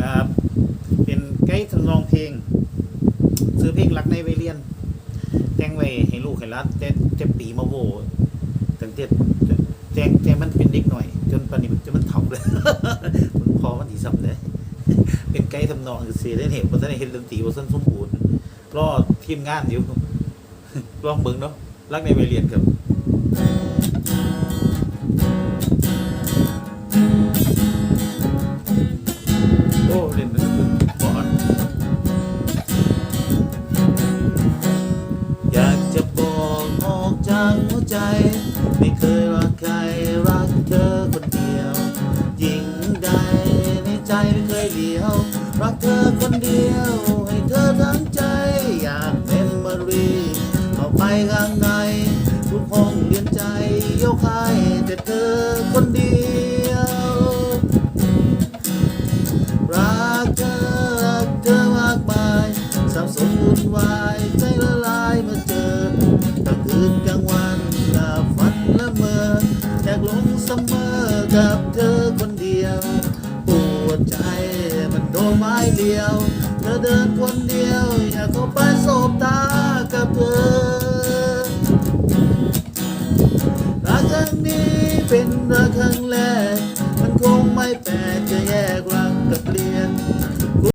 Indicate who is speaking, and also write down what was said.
Speaker 1: ครับเป็นไกด์ทำนองเพลง ซื้อเพลงรักในวัยเรียน แต่งไว้ให้ลูกให้หล้านแต่แต่ปีมาโวตั้งแต่แต่งแต่มันเป็นเด็กหน่อย จนปัจจุบันจนมันเฒ่าเลยมันพอมันถีสับเลยเป็นไกด์ทำนองเสียได้เห็นว่าท่านได้เห็นดนตรีว่าท่านสมบูรณ์รอทีมงานอยู่ลองเบิ่งเนาะรักในวัยเรียนครับ ใจ ไม่เคยรักใครรักเธอคนเดียวยิ่งใดในใจไม่เคยเดียว รักเธอคนเดียว ให้เธอทั้งใจอยากเป็นมารีเข้าไปข้างในทุกห้องเรียนใจยกให้แต่เธอ เสมอกับเธอคนเดียว ปวดใจมันโดนไม้เดียว เธอเดินคนเดียว อยากเข้าไปสบตากับเธอรักครั้งนี้เป็นรักครั้งแรก มันคงไม่แปลกจะแยกรักกับเปลี่ยน